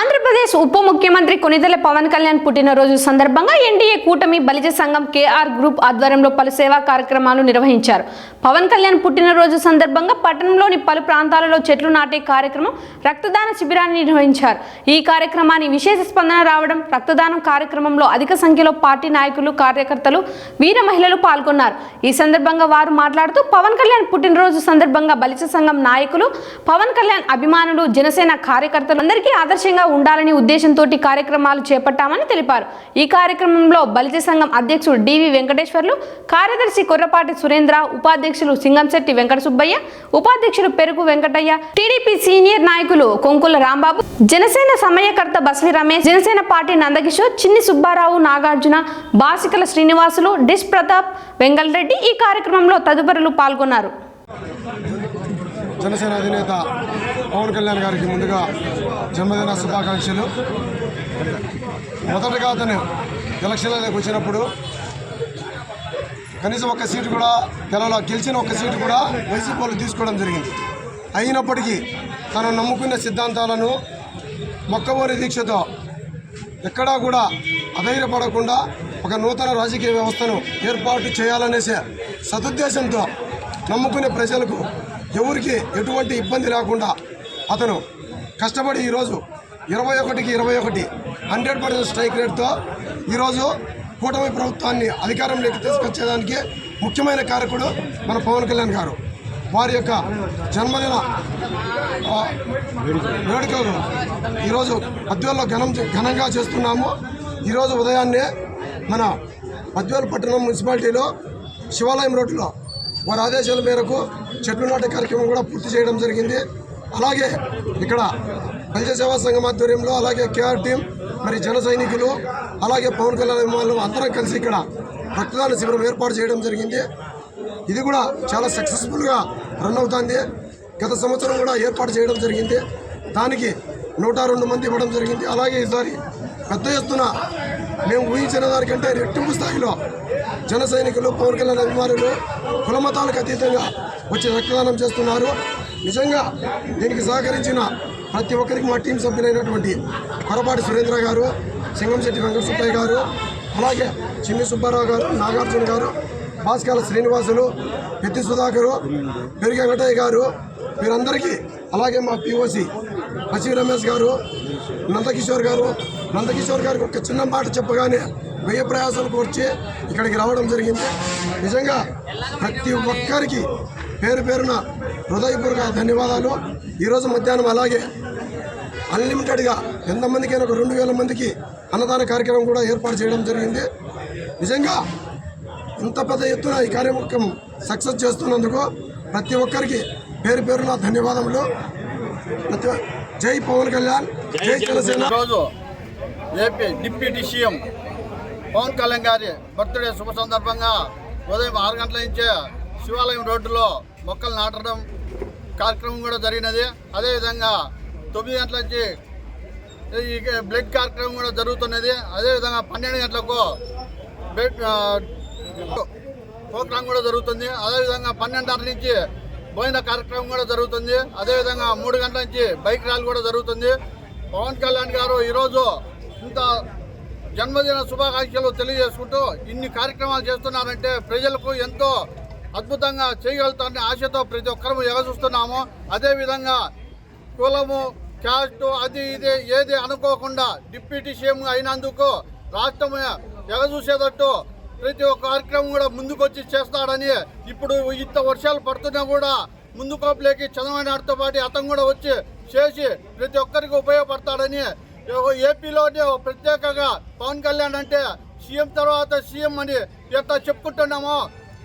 அந்த ఆంధ్రప్రదేశ్ ఉప ముఖ్యమంత్రి కొనిదెల పవన్ కళ్యాణ్ పుట్టినరోజు సందర్భంగా ఎన్డీఏ కూటమి బలిజ సంఘం కేఆర్ గ్రూప్ ఆధ్వర్యంలో పలు సేవా కార్యక్రమాలు నిర్వహించారు. పవన్ కళ్యాణ్ పుట్టినరోజు సందర్భంగా పట్టణంలోని పలు ప్రాంతాలలో చెట్లు నాటే కార్యక్రమం రక్తదాన శిబిరాన్ని నిర్వహించారు. ఈ కార్యక్రమాన్ని విశేష స్పందన రావడం రక్తదానం కార్యక్రమంలో అధిక సంఖ్యలో పార్టీ నాయకులు కార్యకర్తలు వీర మహిళలు పాల్గొన్నారు. ఈ సందర్భంగా వారు మాట్లాడుతూ పవన్ కళ్యాణ్ పుట్టినరోజు సందర్భంగా బలిజ సంఘం నాయకులు పవన్ కళ్యాణ్ అభిమానులు జనసేన కార్యకర్తలు అందరికీ ఆదర్శంగా ఉండాలి ఉండాలని ఉద్దేశంతో కార్యక్రమాలు చేపట్టామని తెలిపారు. ఈ కార్యక్రమంలో బలిజ సంఘం అధ్యక్షుడు డివి వెంకటేశ్వర్లు కార్యదర్శి కొర్రపాటి సురేంద్ర ఉపాధ్యక్షులు సింగంశెట్టి వెంకట సుబ్బయ్య ఉపాధ్యక్షులు పెరుగు వెంకటయ్య టీడీపీ సీనియర్ నాయకులు కొంకుల రాంబాబు జనసేన సమయకర్త బస్వి రమేష్ జనసేన పార్టీ నందకిషోర్ చిన్ని సుబ్బారావు నాగార్జున బాసికల శ్రీనివాసులు డిష్ ప్రతాప్ వెంగళరెడ్డి ఈ కార్యక్రమంలో తదుపరులు పాల్గొన్నారు. జనసేన అధినేత పవన్ కళ్యాణ్ గారికి ముందుగా జన్మదిన శుభాకాంక్షలు. మొదటగా అతను ఎలక్షన్లకు వచ్చినప్పుడు కనీసం ఒక్క సీటు కూడా తెలలో గెలిచిన ఒక్క సీటు కూడా వైసీపీ వాళ్ళు తీసుకోవడం జరిగింది. అయినప్పటికీ తను నమ్ముకున్న సిద్ధాంతాలను మొక్కవోని దీక్షతో ఎక్కడా కూడా అధైర్యపడకుండా ఒక నూతన రాజకీయ వ్యవస్థను ఏర్పాటు చేయాలనేసే సదుద్దేశంతో నమ్ముకునే ప్రజలకు ఎవరికి ఎటువంటి ఇబ్బంది లేకుండా అతను కష్టపడి ఈరోజు ఇరవై ఒకటికి ఇరవై ఒకటి హండ్రెడ్ పర్సెంట్ స్ట్రైక్ రేట్తో ఈరోజు కూటమి ప్రభుత్వాన్ని అధికారంలోకి తీసుకొచ్చేదానికి ముఖ్యమైన కారకుడు మన పవన్ కళ్యాణ్ గారు. వారి యొక్క జన్మదిన వేడుకలు ఈరోజు పద్వేల్లో ఘనం ఘనంగా చేస్తున్నాము. ఈరోజు ఉదయాన్నే మన పద్వేలు పట్టణం మున్సిపాలిటీలో శివాలయం రోడ్డులో వారి ఆదేశాల మేరకు చెట్లు నాటే కార్యక్రమం కూడా పూర్తి చేయడం జరిగింది. అలాగే ఇక్కడ ప్రజ సేవా సంఘం ఆధ్వర్యంలో అలాగే కేఆర్ టీం మరి జన సైనికులు అలాగే పవన్ కళ్యాణ్ అభిమానులు అందరం కలిసి ఇక్కడ రక్తదాన శిబిరం ఏర్పాటు చేయడం జరిగింది. ఇది కూడా చాలా సక్సెస్ఫుల్గా రన్ అవుతుంది. గత సంవత్సరం కూడా ఏర్పాటు చేయడం జరిగింది. దానికి నూట రెండు మంది ఇవ్వడం జరిగింది. అలాగే ఈసారి పెద్ద ఎత్తున మేము ఊహించిన దానికంటే రెట్టింపు స్థాయిలో జన సైనికులు పవన్ కళ్యాణ్ అభిమానులు కులమతాలకు అతీతంగా వచ్చి రక్తదానం చేస్తున్నారు. నిజంగా దీనికి సహకరించిన ప్రతి ఒక్కరికి మా టీం సభ్యులైనటువంటి కొరపాటి సురేంద్ర గారు సింగంశెట్టి వెంకటసుబ్బయ్య గారు అలాగే చిన్ని సుబ్బారావు గారు నాగార్జున గారు భాస్కర శ్రీనివాసులు పెద్ది సుధాకరు పెరిగి వెంకటయ్య గారు వీరందరికీ అలాగే మా పిఓసి బసీ రమేష్ గారు నందకిషోర్ గారు నందకిషోర్ గారికి ఒక చిన్న మాట చెప్పగానే వ్యయ ప్రయాసాలకు వచ్చి ఇక్కడికి రావడం జరిగింది. నిజంగా ప్రతి ఒక్కరికి పేరు పేరున హృదయపూర్వక ధన్యవాదాలు. ఈరోజు మధ్యాహ్నం అలాగే అన్లిమిటెడ్గా ఎంతమందికైనా ఒక రెండు వేల మందికి అన్నదాన కార్యక్రమం కూడా ఏర్పాటు చేయడం జరిగింది. నిజంగా ఇంత పెద్ద ఎత్తున ఈ కార్యక్రమం సక్సెస్ చేస్తున్నందుకు ప్రతి ఒక్కరికి పేరు పేరున ధన్యవాదములు. జై పవన్ కళ్యాణ్ జై జనసేన ఈరోజు AP deputy CM Pawan Kalyan గారి బర్త్డే శుభ సందర్భంగా ఉదయం ఆరు గంటల నుంచే శివాలయం రోడ్డులో మొక్కలు నాటడం కార్యక్రమం కూడా జరిగినది. అదేవిధంగా తొమ్మిది గంటల నుంచి ఈ బ్లడ్ కార్యక్రమం కూడా జరుగుతున్నది. అదేవిధంగా పన్నెండు గంటలకు బ్లడ్ ప్రోగ్రాం కూడా జరుగుతుంది. అదేవిధంగా పన్నెండున్నర నుంచి భోజన కార్యక్రమం కూడా జరుగుతుంది. అదేవిధంగా మూడు గంటల నుంచి బైక్ ర్యాలీ కూడా జరుగుతుంది. పవన్ కళ్యాణ్ గారు ఈరోజు ఇంత జన్మదిన శుభాకాంక్షలు తెలియజేసుకుంటూ ఇన్ని కార్యక్రమాలు చేస్తున్నారంటే ప్రజలకు ఎంతో అద్భుతంగా చేయగలుగుతారని ఆశతో ప్రతి ఒక్కరము ఎగచూస్తున్నాము అదేవిధంగా కులము క్యాస్ట్ అది ఇది ఏది అనుకోకుండా డిప్యూటీ సీఎం అయినందుకు రాష్ట్రం ఎగచూసేటట్టు ప్రతి ఒక్క కార్యక్రమం కూడా ముందుకొచ్చి చేస్తాడని ఇప్పుడు ఇంత వర్షాలు పడుతున్నా కూడా ముందుకోపలేకి చంద్రబాబు నాయుడుతో పాటు అతను కూడా వచ్చి చేసి ప్రతి ఒక్కరికి ఉపయోగపడతాడని ఏపీలోనే ప్రత్యేకంగా పవన్ కళ్యాణ్ అంటే సీఎం తర్వాత సీఎం అని ఎంత చెప్పుకుంటున్నామో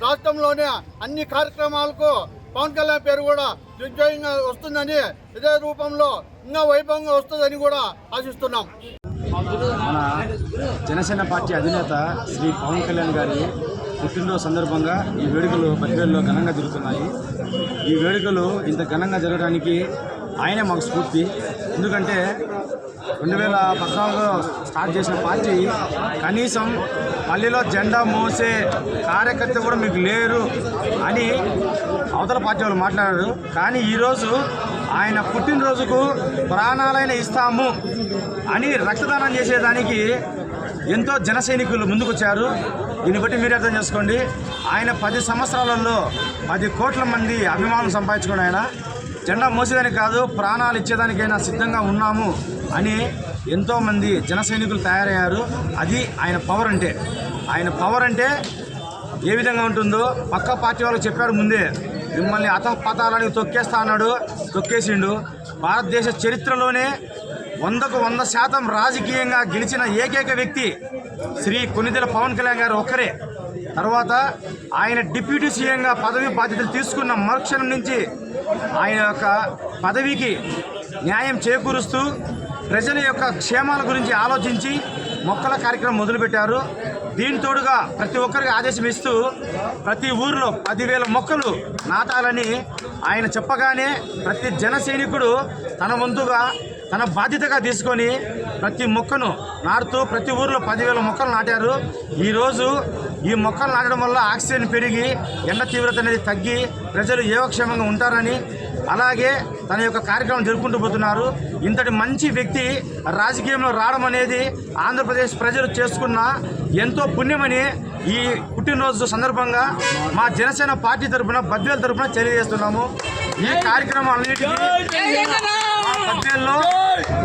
రాష్ట్రంలోనే అన్ని కార్యక్రమాలకు పవన్ కళ్యాణ్ పేరు కూడా దిగ్విజయంగా వస్తుందని ఇదే రూపంలో ఇంకా వైభవంగా వస్తుందని కూడా ఆశిస్తున్నాం. మన జనసేన పార్టీ అధినేత శ్రీ పవన్ కళ్యాణ్ గారి పుట్టినరోజు సందర్భంగా ఈ వేడుకలు పదివేలలో ఘనంగా జరుగుతున్నాయి. ఈ వేడుకలు ఇంత ఘనంగా జరగడానికి ఆయనే మాకు స్ఫూర్తి. ఎందుకంటే రెండు వేల పద్నాలుగులో స్టార్ట్ చేసిన పార్టీ కనీసం పల్లెలో జెండా మోసే కార్యకర్త కూడా మీకు లేరు అని అవతల పార్టీ వాళ్ళు మాట్లాడారు. కానీ ఈరోజు ఆయన పుట్టినరోజుకు ప్రాణాలైన ఇస్తాము అని రక్తదానం చేసేదానికి ఎంతో జన సైనికులు ముందుకొచ్చారు. దీన్ని బట్టి మీరు అర్థం చేసుకోండి. ఆయన పది సంవత్సరాలలో పది కోట్ల మంది అభిమానులు సంపాదించుకుని ఆయన. జెండా మోసేదానికి కాదు ప్రాణాలు ఇచ్చేదానికైనా సిద్ధంగా ఉన్నాము అని ఎంతోమంది జన సైనికులు తయారయ్యారు. అది ఆయన పవర్ అంటే. ఆయన పవర్ అంటే ఏ విధంగా ఉంటుందో పక్క పార్టీ వాళ్ళు చెప్పారు ముందే. మిమ్మల్ని అతపతాలని తొక్కేస్తా అన్నాడు తొక్కేసిండు. భారతదేశ చరిత్రలోనే వందకు వంద శాతం రాజకీయంగా గెలిచిన ఏకైక వ్యక్తి శ్రీ కొనిదెల పవన్ కళ్యాణ్ గారు ఒక్కరే. తర్వాత ఆయన డిప్యూటీ సీఎంగా పదవి బాధ్యతలు తీసుకున్న మరుక్షణం నుంచి ఆయన యొక్క పదవికి న్యాయం చేకూరుస్తూ ప్రజల యొక్క క్షేమాల గురించి ఆలోచించి మొక్కల కార్యక్రమం మొదలుపెట్టారు. దీని తోడుగా ప్రతి ఒక్కరికి ఆదేశం ఇస్తూ ప్రతి ఊరిలో పదివేల మొక్కలు నాటాలని ఆయన చెప్పగానే ప్రతి జన సైనికుడు తన వంతుగా తన బాధ్యతగా తీసుకొని ప్రతి మొక్కను నాటుతూ ప్రతి ఊరిలో పదివేల మొక్కలు నాటారు. ఈరోజు ఈ మొక్కలు నాటడం వల్ల ఆక్సిజన్ పెరిగి ఎండ తీవ్రత అనేది తగ్గి ప్రజలు యోగక్షేమంగా ఉంటారని అలాగే తన యొక్క కార్యక్రమం జరుపుకుంటూ పోతున్నారు. ఇంతటి మంచి వ్యక్తి రాజకీయంలో రావడం అనేది ఆంధ్రప్రదేశ్ ప్రజలు చేసుకున్న ఎంతో పుణ్యమని ఈ పుట్టినరోజు సందర్భంగా మా జనసేన పార్టీ తరఫున బద్వేల తరఫున తెలియజేస్తున్నాము. ఈ కార్యక్రమం అన్నిటికీ మా బద్వేల్లో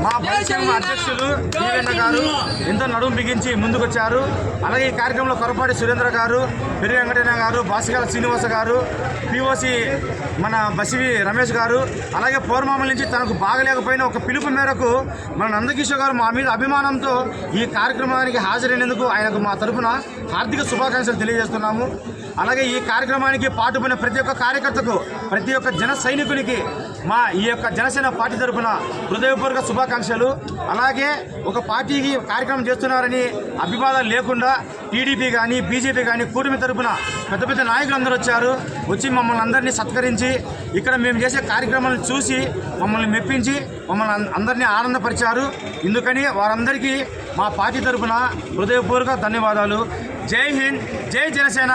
మా పరిశ్రమ అధ్యక్షులు దీవెన్న గారు ఎంతో నడుము బిగించి ముందుకొచ్చారు. అలాగే ఈ కార్యక్రమంలో కొరపాటి సురేంద్ర గారు పెరి వెంకటయ్య గారు బాసిగాల శ్రీనివాస గారు పిఓసి మన బసివి రమేష్ గారు అలాగే పౌర్మామల నుంచి తనకు బాగలేకపోయిన ఒక పిలుపు మేరకు మన నందకిషోర్ గారు మా మీద అభిమానంతో ఈ కార్యక్రమానికి హాజరైనందుకు ఆయనకు మా తరఫున హార్దిక శుభాకాంక్షలు తెలియజేస్తున్నాము. అలాగే ఈ కార్యక్రమానికి పాటుపడిన ప్రతి ఒక్క కార్యకర్తకు ప్రతి ఒక్క జన సైనికునికి మా ఈ యొక్క జనసేన పార్టీ తరఫున హృదయపూర్వక శుభాకాంక్షలు. అలాగే ఒక పార్టీకి కార్యక్రమం చేస్తున్నారని అభివాదాలు లేకుండా టీడీపీ కానీ బీజేపీ కానీ కూటమి తరఫున పెద్ద పెద్ద నాయకులు అందరూ వచ్చారు. వచ్చి మమ్మల్ని అందరినీ సత్కరించి ఇక్కడ మేము చేసే కార్యక్రమాలను చూసి మమ్మల్ని మెప్పించి మమ్మల్ని అందరినీ ఆనందపరిచారు. ఎందుకని వారందరికీ మా పార్టీ తరఫున హృదయపూర్వక ధన్యవాదాలు. జై హింద్ జై జనసేన.